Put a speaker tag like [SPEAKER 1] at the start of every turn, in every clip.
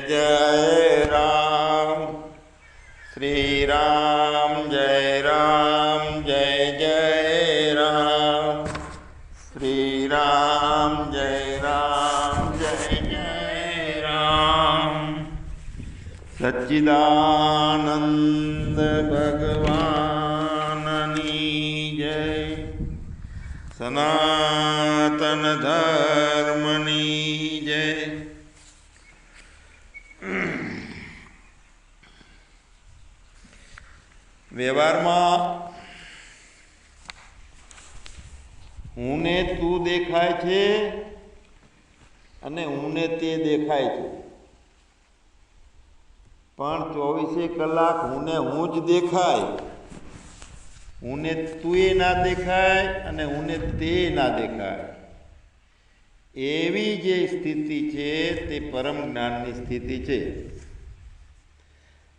[SPEAKER 1] જય રામ શ્રી રામ જય રામ જય જય રામ શ્રી રામ જય રામ જય જય રામ સચ્ચિદાનંદ ભગવાનની જય સનાતન ધર્મની જય વ્યવહારમાં હું ને તું દેખાય છે અને હું ને તે દેખાય છે. પણ ચોવીસે કલાક હું ને હું જ દેખાય. હું ને તું એ ના દેખાય અને હું ને તે ના દેખાય. એવી જે સ્થિતિ છે તે પરમ જ્ઞાનની સ્થિતિ છે.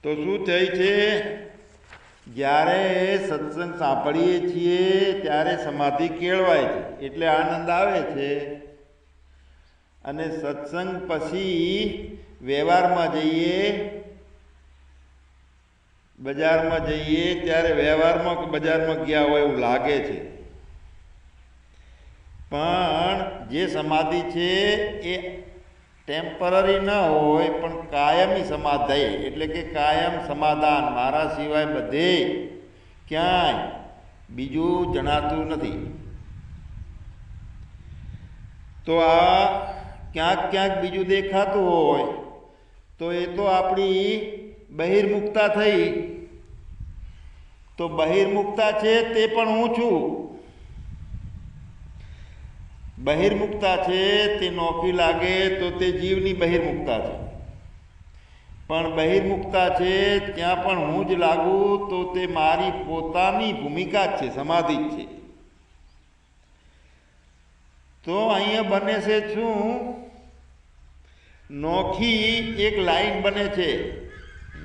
[SPEAKER 1] તો શું થઈ છે? જ્યારે સત્સંગ સાંભળીએ છીએ, ત્યારે સમાધિ કેળવાય છે. એટલે આનંદ આવે છે. અને સત્સંગ પછી વ્યવહારમાં જઈએ, બજારમાં જઈએ, ત્યારે વ્યવહારમાં બજારમાં ગયા હોય એવું લાગે છે. પણ જે સમાધિ છે, એ ટેમ્પરરી ન હોય પણ કાયમી સમાધય. એટલે કે કાયમ સમાધાન. મારા સિવાય બધે ક્યાંય બીજું જણાતું નથી. તો આ ક્યાંક ક્યાંક બીજું દેખાતું હોય, તો એ તો આપણી બહિર્મુક્તા થઈ. તો બહિર્મુક્તા છે તે પણ હું છું. બહિર્મુક્તા છે તે નોખી લાગે તો તે જીવની બહિર્મુક્તા છે પણ બહિર્મુક્તા છે ત્યાં પણ હું જ લાગુ તો તે મારી પોતાની ભૂમિકા જ છે સમાધિ જ છે તો અહીંયા બને છે શું નોખી એક લાઈન બને છે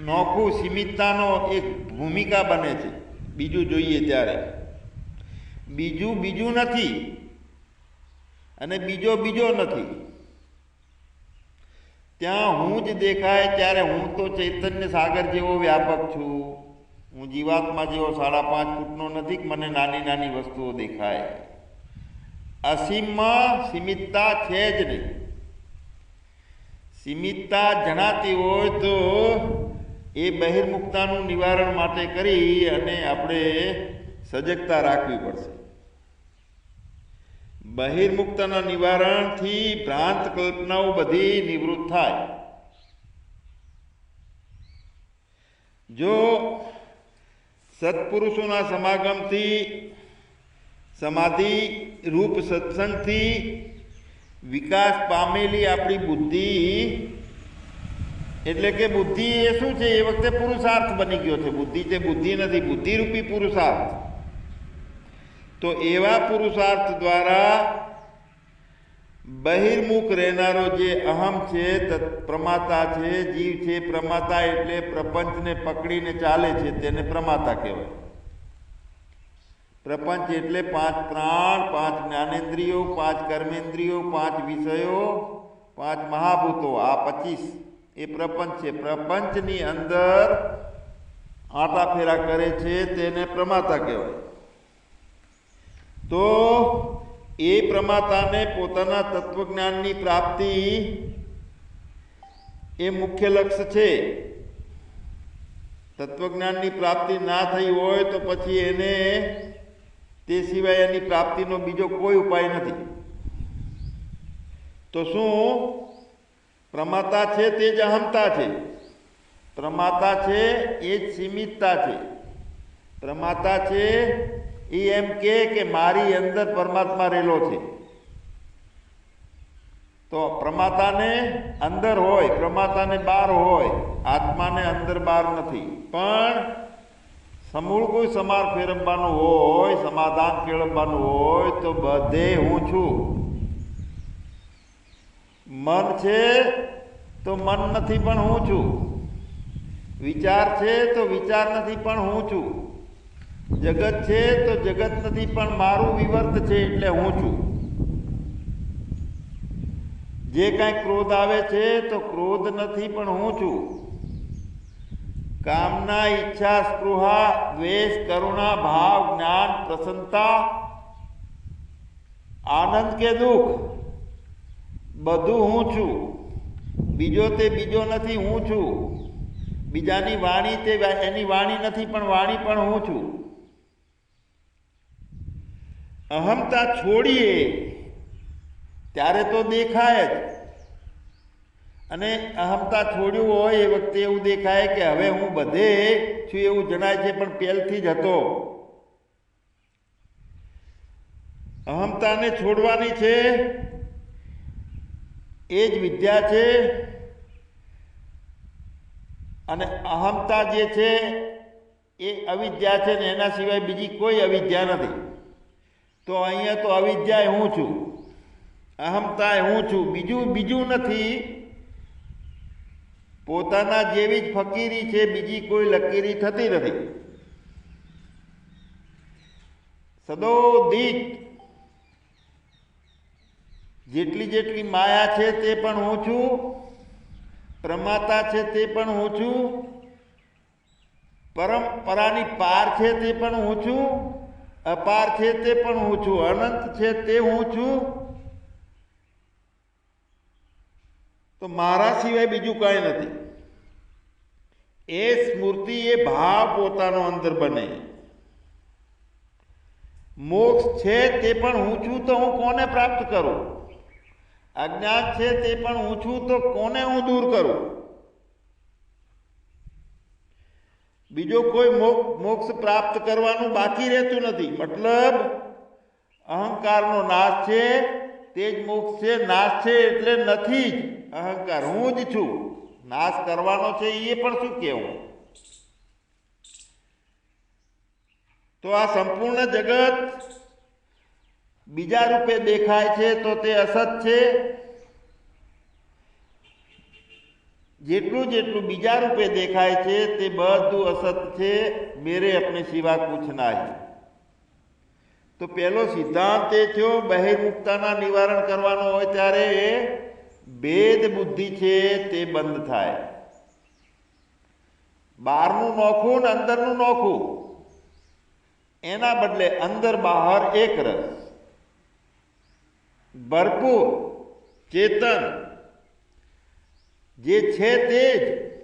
[SPEAKER 1] નોખું સીમિતતાનો એક ભૂમિકા બને છે બીજું જોઈએ ત્યારે। બીજું બીજું નથી અને બીજો બીજો નથી. ત્યાં હું જ દેખાય ત્યારે હું તો ચૈતન્ય સાગર જેવો વ્યાપક છું. હું જીવાત્મા જેવો સાડા પાંચ ફૂટનો નથી મને નાની નાની વસ્તુઓ દેખાય. અસીમમાં સીમિતતા છે જ નહીં. સીમિતતા જણાતી હોય તો એ બહિર્મુક્તાનું નિવારણ માટે કરી અને આપણે સજગતા રાખવી પડશે. બહિર્મુક્તના નિવારણથી ભ્રાંત કલ્પનાઓ બધી નિવૃત્ત થાય. જો સત્પુરુષોના સમાગમથી સમાધિ રૂપ સત્સંગથી વિકાસ પામેલી આપણી બુદ્ધિ, એટલે કે બુદ્ધિ એ શું છે? એ વખતે પુરુષાર્થ બની ગયો છે. બુદ્ધિ તે બુદ્ધિ નથી. બુદ્ધિરૂપી પુરુષાર્થ. તો એવા પુરુષાર્થ દ્વારા બહિર્મુખ રહેનારો જે અહમ છે પ્રમાતા છે, જીવ છે, પ્રમાતા એટલે પ્રપંચને પકડીને ચાલે છે, તેને પ્રમાતા કહેવાય. પ્રપંચ એટલે પાંચ પ્રાણ, પાંચ જ્ઞાનેન્દ્રિયો, પાંચ કર્મેન્દ્રિયો, પાંચ વિષયો, પાંચ મહાભૂતો. આ પચીસ એ પ્રપંચ છે. પ્રપંચની અંદર આટા ફેરા કરે છે, તેને પ્રમાતા કહેવાય. તો એ પ્રમાતાને પોતાના તત્વજ્ઞાનની પ્રાપ્તિ એ મુખ્ય લક્ષ્ય છે. તત્વજ્ઞાનની પ્રાપ્તિ ના થઈ હોય તો પછી એને તે સિવાય એની પ્રાપ્તિનો બીજો કોઈ ઉપાય નથી. તો શું? પ્રમાતા છે તે જ અહમતા છે. પ્રમાતા છે એ જ સીમિતતા છે. પ્રમાતા છે એ એમ કે કે મારી અંદર પરમાત્મા રહેલો છે. તો પ્રમાતાને અંદર હોય, પ્રમાતાને બહાર હોય, આત્માને અંદર બહાર નથી. પણ સમૂળ કોઈ સમાર ફેરવવાનું હોય, સમાધાન કેળવવાનું હોય, તો બધે હું છું. મન છે તો મન નથી, પણ હું છું. વિચાર છે તો વિચાર નથી, પણ હું છું. જગત છે તો જગત નથી, પણ મારું વિવર્ત છે એટલે હું છું. જે કાંઈ ક્રોધ આવે છે તો ક્રોધ નથી, પણ હું છું. કામના, ઈચ્છા, સ્પૃહા, દ્વેષ, કરુણા, ભાવ, જ્ઞાન, પ્રસન્નતા, આનંદ કે દુઃખ, બધું હું છું. બીજો તે બીજો નથી, હું છું. બીજાની વાણી તે એની વાણી નથી, પણ વાણી પણ હું છું. અહમતા છોડીએ. ત્યારે તો દેખાય જ. અને અહમતા છોડ્યું હોય એ વખતે એવું દેખાય કે હવે હું બધે છું એવું જણાય છે, પણ પહેલથી જ હતો. અહમતાને છોડવાની છે એ જ વિદ્યા છે. અને અહમતા જે છે એ અવિદ્યા છે ને એના સિવાય બીજી કોઈ અવિદ્યા નથી. તો અહીંયા તો અવિદ્યા હું છું. અહમતા હું છું. બીજું બીજું નથી. પોતાના જેવી જ ફકીરી છે, બીજી કોઈ લકીરી થતી નથી. સદોદિત. જેટલી જેટલી માયા છે તે પણ હું છું. પ્રમાતા છે તે પણ હું છું. પરંપરાની પાર છે તે પણ હું છું. અપાર છે તે પણ હું છું, અનંત છે તે હું છું. તો મારા સિવાય બીજું કાંઈ નથી. એ સ્મૃતિ, એ ભાવ પોતાનો અંદર બને. મોક્ષ છે તે પણ હું છું, તો હું કોને પ્રાપ્ત કરું? અજ્ઞાન છે તે પણ હું છું, તો કોને હું દૂર કરું? બીજો કોઈ મોક્ષ પ્રાપ્ત કરવાનું બાકી રહેતું નથી. મતલબ, અહંકારનો નાશ છે, તે જ મોક્ષ છે, નાશ છે એટલે નથી જ અહંકાર. હું જ છું. નાશ કરવાનો છે એ પણ શું કહેવું? તો આ સંપૂર્ણ જગત બીજા રૂપે દેખાય છે તો તે અસત છે. જેટલું જેટલું બીજા રૂપે દેખાય છે, તે બધું અસત છે, મેરે અપને સિવા કુછ નહીં. તો પહેલો સિદ્ધાંત એ થયો, બહિર્મુક્તાના નિવારણ કરવાનો હોય ત્યારે ભેદ બુદ્ધિ છે તે બંધ થાય. બહારનું નોખું ને અંદરનું નોખું. એના બદલે અંદર બહાર એક રસ. ભરપૂર, ચેતન જે છે તે જ.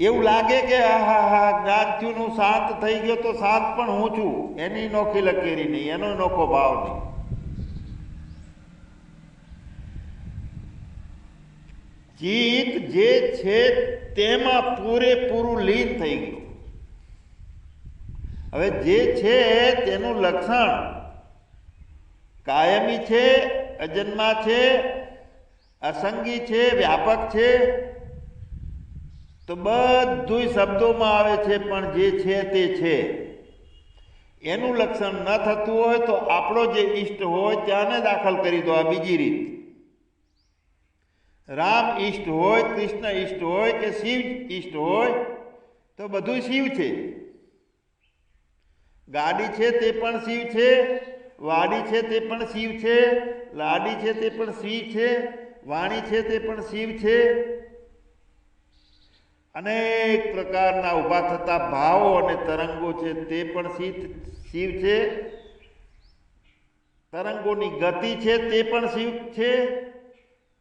[SPEAKER 1] એવું લાગે કે હા હા જ્ઞાનથ્યુનું શાંત થઈ ગયો તો શાંત પણ હું છું. એની નોખી લકેરી નહીં, એનો નોખો ભાવ નહીં. ચિત્ત જે છે તેમાં પૂરેપૂરું લીન થઈ ગયું. હવે જે છે તેનું લક્ષણ કાયમી છે અજન્મા છે, અસંગી છે, વ્યાપક છે. તો બધું શબ્દોમાં આવે છે, પણ જે છે તે છે. એનું લક્ષણ ન થતું હોય તો આપણો જે ઈષ્ટ હોય ત્યાંને દાખલ કરી દો આ બીજી રીત. રામ ઈષ્ટ હોય, કૃષ્ણ ઈષ્ટ હોય કે શિવ ઈષ્ટ હોય, તો બધું શિવ છે. ગાડી છે તે પણ શિવ છે. વાડી છે તે પણ શિવ છે, લાડી છે તે પણ શિવ છે, વાણી છે તે પણ શિવ છે. અનેક પ્રકારના ઊભા થતા ભાવો અને તરંગો છે તે પણ શિવ છે. તરંગોની ગતિ છે તે પણ શિવ છે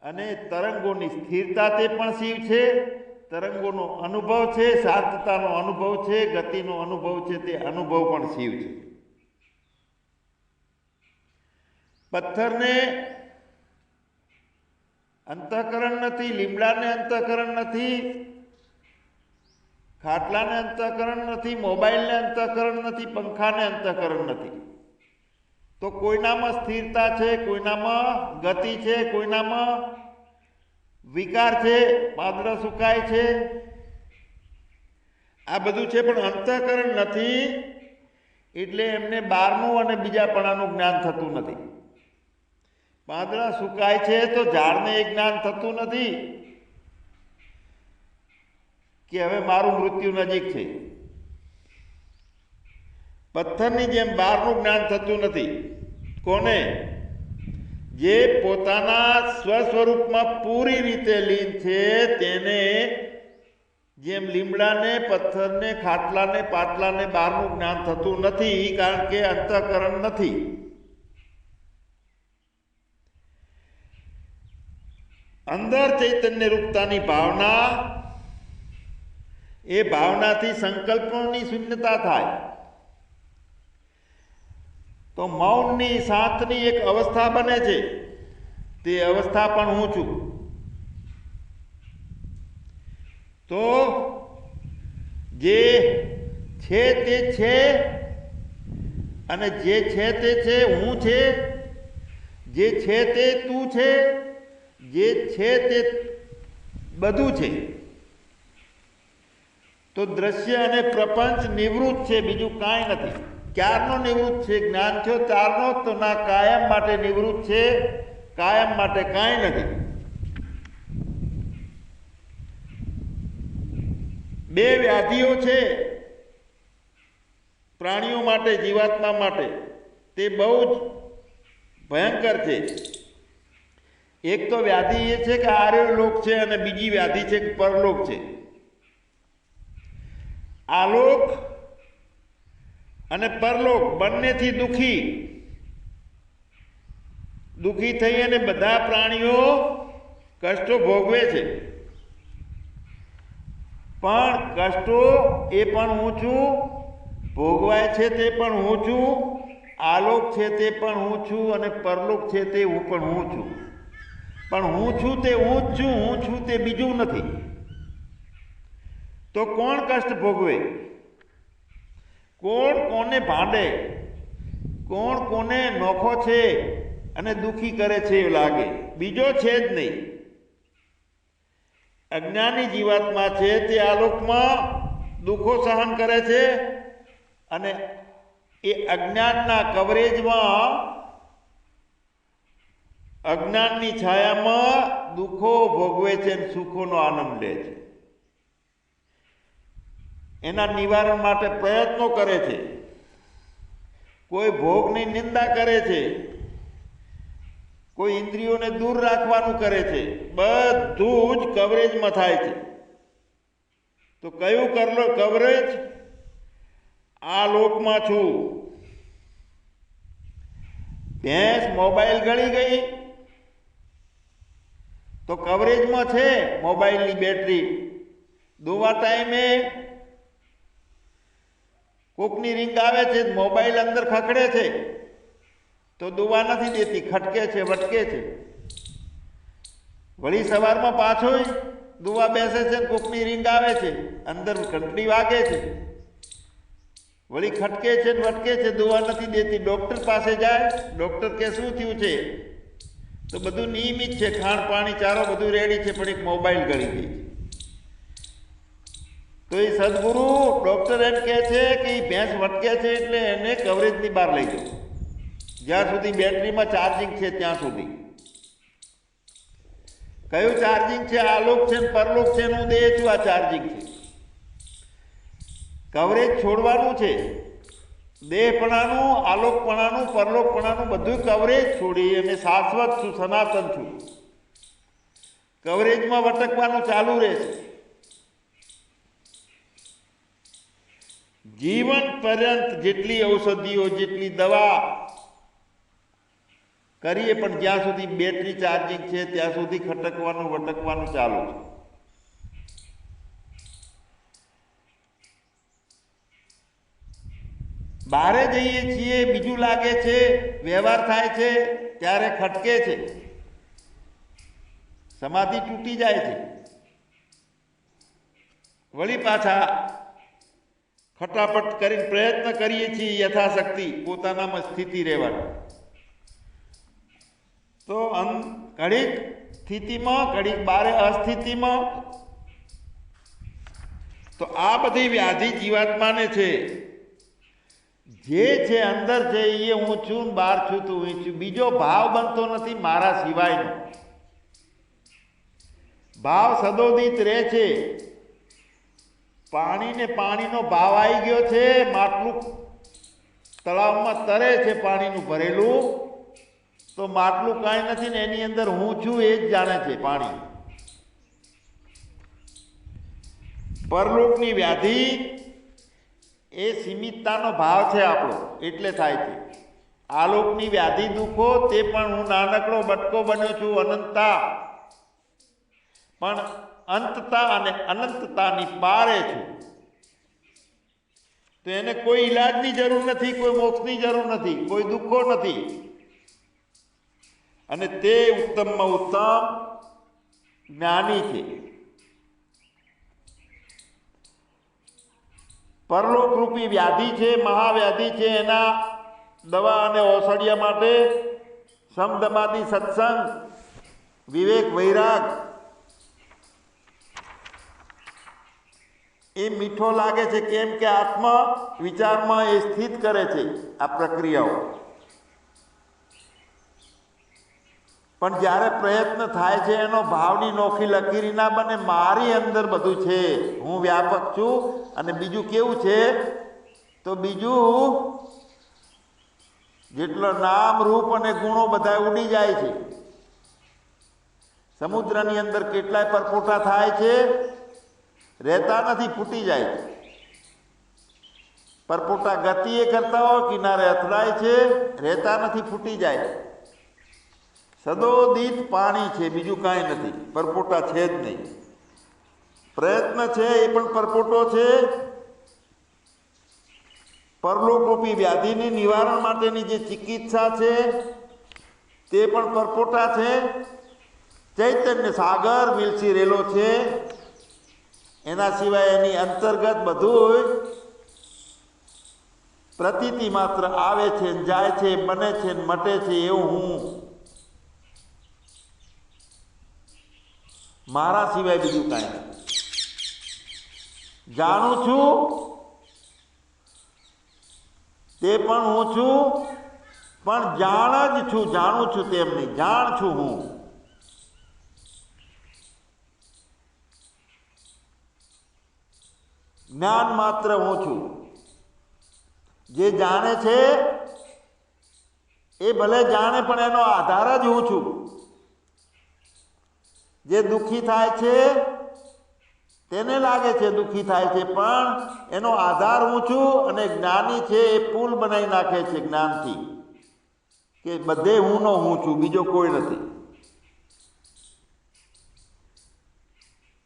[SPEAKER 1] અને તરંગોની સ્થિરતા તે પણ શિવ છે. તરંગોનો અનુભવ છે શાંતતાનો અનુભવ છે, ગતિનો અનુભવ છે, તે અનુભવ પણ શિવ છે. પથ્થરને અંતઃકરણ નથી, લીમડાને અંતઃકરણ નથી, ખાટલાને અંતઃકરણ નથી, મોબાઈલને અંતઃકરણ નથી, પંખાને અંતઃકરણ નથી. તો કોઈનામાં સ્થિરતા છે, કોઈનામાં ગતિ છે, કોઈનામાં વિકાર છે પાદરા સુકાય છે. આ બધું છે, પણ અંતઃકરણ નથી એટલે એમને બારનું અને બીજાપણાનું જ્ઞાન થતું નથી. પાંદડા સુકાય છે તો ઝાડને એ જ્ઞાન થતું નથી. કે હવે મારું મૃત્યુ નજીક છે. પથ્થરની જેમ બહારનું જ્ઞાન થતું નથી. કોને? જે પોતાના સ્વસ્વરૂપમાં પૂરી રીતે લીન છે, તેને જેમ લીમડાને, પથ્થરને, ખાટલાને, પાટલાને બહારનું જ્ઞાન થતું નથી, કારણ કે અંતઃકરણ નથી. અંદર ચૈતન્ય રૂપતાની ભાવના, એ ભાવનાથી સંકલ્પોની શૂન્યતા થાય. તો મૌનની, શાંતની એક અવસ્થા બને છે. તે અવસ્થા પણ હું છું. તો જે છે તે છે અને જે છે તે છે હું છે, જે છે તે તું છે જે છે તે બધું છે. તો દ્રશ્ય અને પ્રપંચ નિવૃત્ત છે, બીજું કાંઈ નથી. ક્યારનો નિવૃત્ત છે? જ્ઞાન થયો ત્યારનો તો ના, કાયમ માટે નિવૃત્ત છે, કાયમ માટે કાંઈ નથી. બે વ્યાધિઓ છે, પ્રાણીઓ માટે, જીવાત્મા માટે. તે બહુ જ ભયંકર છે. એક તો વ્યાધિ એ છે કે આર્ય લોક છે અને બીજી વ્યાધિ છે કે પરલોક છે. આલોક અને પરલોક બંનેથી દુખી. દુખી થઈ અને બધા પ્રાણીઓ કષ્ટો ભોગવે છે. પણ કષ્ટો એ પણ હું છું, ભોગવાય છે તે પણ હું છું, આલોક છે તે પણ હું છું અને પરલોક છે તે હું પણ હું છું. પણ હું છું તે હું જ છું, હું છું તે બીજું નથી. તો કોણ કષ્ટ ભોગવે? કોણ કોને ભાંડે? કોણ કોને નોખો છે અને દુઃખી કરે છે એવું લાગે? બીજો છે જ નહીં. અજ્ઞાની જીવાત્મા છે તે આલોકમાં દુઃખો સહન કરે છે અને એ અજ્ઞાનના કવરેજમાં અજ્ઞાનની છાયામાં દુઃખો ભોગવે છે અને સુખોનો આનંદ લે છે. એના નિવારણ માટે પ્રયત્નો કરે છે. કોઈ ભોગની નિંદા કરે છે. કોઈ ઇન્દ્રિયોને દૂર રાખવાનું કરે છે. બધું જ કવરેજમાં થાય છે. તો કયું કરલો કવરેજ? આ લોકમાં છું. ભેંસ મોબાઈલ ગળી ગઈ. તો કવરેજમાં છે મોબાઈલની બેટરી. દુવા ટાઈમે કોકની રિંગ આવે છે, મોબાઈલ અંદર ખખડે છે. તો દુવા નથી દેતી, ખટકે છે, વટકે છે. વળી સવારમાં પાછો દુવા બેસે છે કોકની રિંગ આવે છે, અંદર ઘંટડી વાગે છે. વળી ખટકે છે વટકે છે, દુવા નથી દેતી. ડૉક્ટર પાસે જાય, ડૉક્ટર કે શું થયું છે? તો બધું નિયમિત છે, ખાણ પાણી, ચારો બધું રેડી છે, પણ એક મોબાઈલ ગળી ગઈ છે. તો એ સદગુરુ ડૉક્ટર એમ કહે છે કે એ ભેંસ વટકે છે એટલે એને કવરેજની બહાર લઈ જાઓ. જ્યાં સુધી બેટરીમાં ચાર્જિંગ છે ત્યાં સુધી. કયું ચાર્જિંગ છે? આલોક છે ને પરલોક છે હું દે છું, આ ચાર્જિંગ છે. કવરેજ છોડવાનું છે. દેહપણાનું, આલોકપણાનું, પરલોકપણાનું બધું કવરેજ છોડી અને શાશ્વત છું, સનાતન છું. કવરેજમાં વટકવાનું ચાલુ રહેશે. જીવન પર્યંત જેટલી ઔષધિઓ, જેટલી દવા કરીએ, પણ જ્યાં સુધી બેટરી ચાર્જિંગ છે, ત્યાં સુધી ખટકવાનું, વટકવાનું ચાલુ છે. બહારે જઈએ છીએ, બીજું લાગે છે, વ્યવહાર થાય છે, ત્યારે ખટકે છે. સમાધિ તૂટી જાય છે. વળી પાછા ખટાપટ કરીને પ્રયત્ન કરીએ છીએ યથાશક્તિ, પોતાનામાં સ્થિતિ રહેવાની. તો અન ઘડીક સ્થિતિમાં ઘડીક બારે અસ્થિતિમાં, તો આ બધી વ્યાધિ જીવાત્માને છે. જે છે અંદર છે એ હું છું ને બહાર છું તું હું છું. બીજો ભાવ બનતો નથી, મારા સિવાયનો. ભાવ સદોદિત રહે છે. પાણીને પાણીનો ભાવ આવી ગયો છે, માટલું તળાવમાં તરે છે પાણીનું ભરેલું. તો માટલું કાંઈ નથી ને એની અંદર હું છું એ જ જાણે છે પાણી. પરલોકની વ્યાધિ એ સીમિતતાનો ભાવ છે આપણો, એટલે થાય છે. આલોકની વ્યાધિ દુઃખો, તે પણ હું નાનકડો બટકો બન્યો છું, અનંતતા. પણ અંતતા અને અનંતતાની પારે છું. તો એને કોઈ ઈલાજની જરૂર નથી, કોઈ મોક્ષની જરૂર નથી, કોઈ દુઃખો નથી. અને તે ઉત્તમમાં ઉત્તમ જ્ઞાની છે. પરલોકરૂપી વ્યાધિ છે, મહાવ્યાધિ છે, એના દવા અને ઔષધિયા માટે સમદમાદી સત્સંગ, વિવેક વૈરાગ. એ મીઠો લાગે છે, કેમ કે આત્મા વિચારમાં એ સ્થિત કરે છે આ પ્રક્રિયાઓ. પણ જ્યારે પ્રયત્ન થાય છે, એનો ભાવની નોખી લકીરી ના બને, મારી અંદર બધું છે. હું વ્યાપક છું. અને બીજું કેવું છે? તો બીજું, જેટલો નામ, રૂપ અને ગુણો બધા ઉડી જાય છે. સમુદ્રની અંદર કેટલાય પરપોટા થાય છે? રહેતા નથી, ફૂટી જાય છે. પરપોટા ગતિએ કરતા હોય, કિનારે અથડાય છે. રહેતા નથી, ફૂટી જાય છે. સદોદિત પાણી છે, બીજું કાંઈ નથી. પરપોટા છે જ નહીં. પ્રયત્ન છે એ પણ પરપોટો છે. પરલોકરૂપી વ્યાધિની નિવારણ માટેની જે ચિકિત્સા છે, તે પણ પરપોટા છે. ચૈતન્ય સાગર વિલસી રહેલો છે. એના સિવાય એની અંતર્ગત બધું પ્રતીતિ માત્ર આવે છે જાય છે બને છે મટે છે, એવું હું મારા સિવાય બીજું કાંઈ નથી. જાણું છું તે પણ હું છું, પણ જાણ જ છું, જાણું છું તેમ નહીં, જાણ છું હું. જ્ઞાન માત્ર હું છું. જે જાણે છે, એ ભલે જાણે, પણ એનો આધાર જ હું છું. જે દુઃખી થાય છે, તેને લાગે છે દુઃખી થાય છે, પણ એનો આધાર છું અને જ્ઞાની છે એ પુલ બનાવી નાખે છે જ્ઞાનથી કે બધે હું નો હું છું, બીજો કોઈ નથી.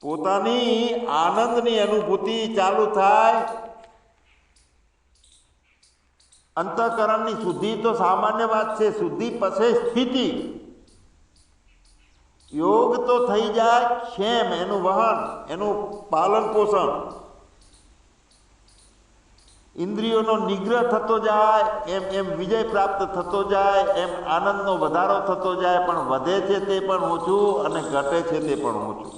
[SPEAKER 1] પોતાની આનંદની અનુભૂતિ ચાલુ થાય, અંતઃકરણની શુદ્ધિ તો સામાન્ય વાત છે, શુદ્ધિ પછી સ્થિતિ. યોગ તો થઈ જાય, ક્ષેમ, એનું વહન, એનું પાલન પોષણ. ઇન્દ્રિયોનો નિગ્રહ થતો જાય, એમ એમ વિજય પ્રાપ્ત થતો જાય, એમ આનંદનો વધારો થતો જાય, પણ વધે છે તે પણ ઓછું અને ઘટે છે તે પણ ઓછું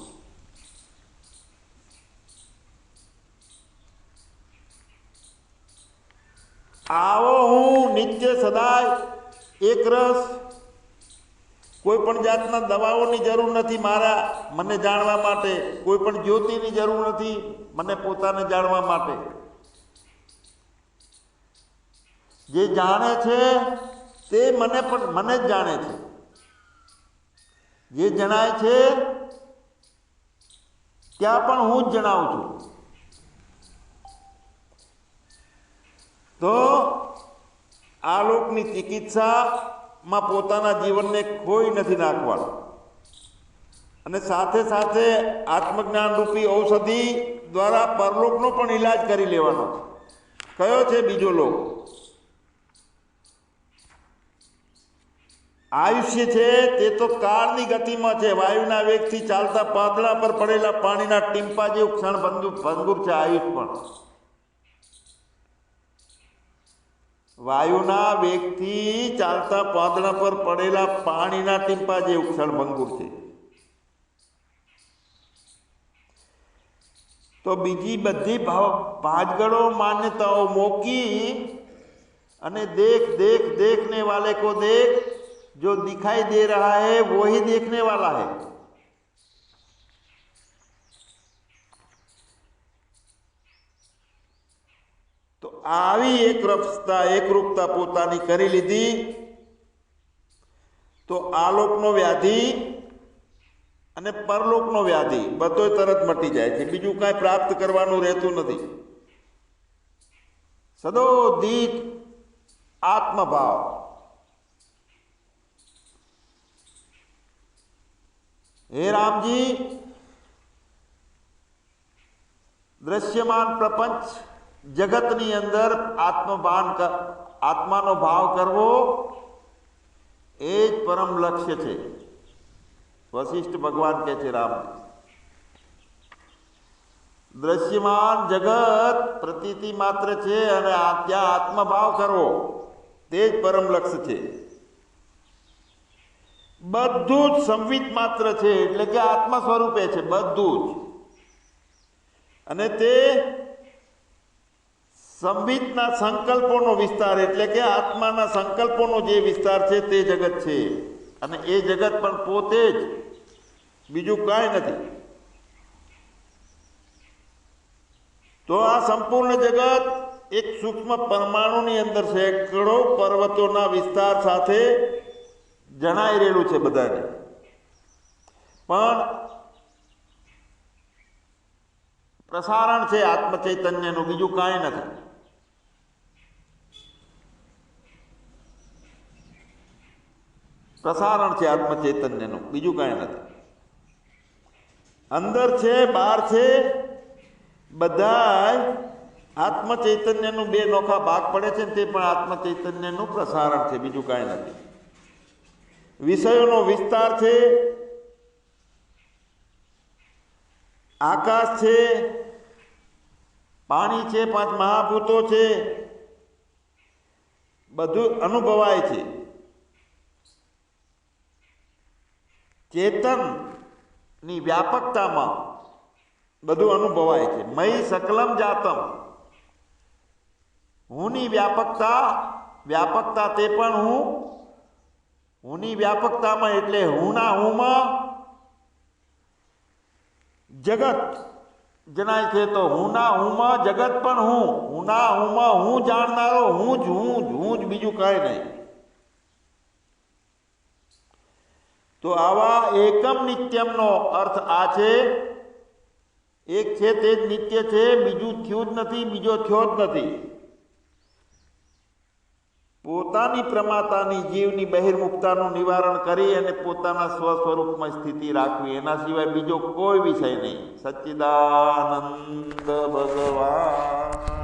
[SPEAKER 1] આવો હું નિત્ય સદાય એક રસ કોઈ પણ જાતના દવાઓની જરૂર નથી મારા મને જાણવા માટે કોઈ પણ જ્યોતિની જરૂર નથી મને પોતાને જાણવા માટે. જે જાણે છે તે મને પણ મને જ જાણે છે. જે જણાય છે ત્યાં પણ હું જ જણાવું છું. તો આ લોકની ચિકિત્સામાં પોતાના જીવનને કોઈ નથી નાખવાનું. અને સાથે સાથે આત્મજ્ઞાન રૂપી ઔષધિ દ્વારા પરલોકનો પણ ઈલાજ કરી લેવાનો કયો છે બીજો લોક? આયુષ્ય છે, તે તો કાળની ગતિમાં છે. વાયુના વેગથી ચાલતા પાતળા પર પડેલા પાણીના ટીમ્પા જેવું ક્ષણ ભંગુર છે આયુષ પણ. વાયુના વેગથી ચાલતા પાંદડા પર પડેલા પાણીના ટીમ્પા જે ઉક્ષણભંગુર છે. તો બીજી બધી ભાવ ભાજગડો માન્યતાઓ મૂકી અને દેખ દેખ, દેખને વાલે કો દેખ, જો દિખાઈ દે રહા હૈ, વોહી દેખને વાલા હૈ. તો આવી એક રફતા એકરૂપતા પોતાની કરી લીધી. તો આલોકનો વ્યાધિ અને પરલોકનો વ્યાધિ બધો તરત મટી જાય છે. બીજું કાંઈ પ્રાપ્ત કરવાનું રહેતું નથી. સદોદિત આત્મભાવ. હે રામજી, દ્રશ્યમાન પ્રપંચ જગતની અંદર આત્મભાન આત્માનો ભાવ કરવો એ જ પરમ લક્ષ્ય છે. વશિષ્ઠ ભગવાન કહે છે રામ, દ્રશ્યમાન જગત પ્રતીતિ માત્ર છે અને ત્યાં આત્મભાવ કરવો તે જ પરમ લક્ષ્ય છે. બધું જ સંવિત માત્ર છે એટલે કે આત્મા સ્વરૂપે છે, બધું જ. અને તે સંવિતના સંકલ્પોનો વિસ્તાર એટલે કે આત્માના સંકલ્પોનો જે વિસ્તાર છે તે જગત છે. અને એ જગત પણ પોતે જ બીજું કાંઈ નથી. તો આ સંપૂર્ણ જગત એક સૂક્ષ્મ પરમાણુની અંદર સેંકડો પર્વતોના વિસ્તાર સાથે જણાઈ રહેલું છે બધાને. પણ પ્રસારણ છે આત્મચૈતન્યનું, બીજું કાંઈ નથી. પ્રસારણ છે આત્મચૈતન્યનું બીજું કાંઈ નથી. અંદર છે, બહાર છે, બધાય આત્મચૈતન્યનું બે નોખા ભાગ પડે છે ને તે પણ આત્મચૈતન્યનું પ્રસારણ છે. બીજું કાંઈ નથી. વિષયોનો વિસ્તાર છે, આકાશ છે, પાણી છે, પાંચ મહાભૂતો છે, બધું અનુભવાય છે. ચેતનની વ્યાપકતામાં બધું અનુભવાય છે. મય સકલમ જાતમ. હુંની વ્યાપકતા વ્યાપકતા તે પણ હું. હુંની વ્યાપકતામાં એટલે હુંના હુંમાં જગત. જણાય છે તો હુંના હુંમાં જગત પણ હું. હુંના હુંમાં હું જાણનારો હું જ હું જ હું જ બીજું કાંઈ નહીં. તો આવા એકમ નિત્યમનો અર્થ આ છે. એક છે તે જ નિત્ય છે, બીજું થયું જ નથી, બીજો થયો જ નથી. પોતાની પ્રમાતાની જીવની બહિર્મુખતાનું નિવારણ કરી અને પોતાના સ્વ સ્વરૂપમાં સ્થિતિ રાખવી. એના સિવાય બીજો કોઈ વિષય નહીં. સચ્ચિદાનંદ ભગવાનની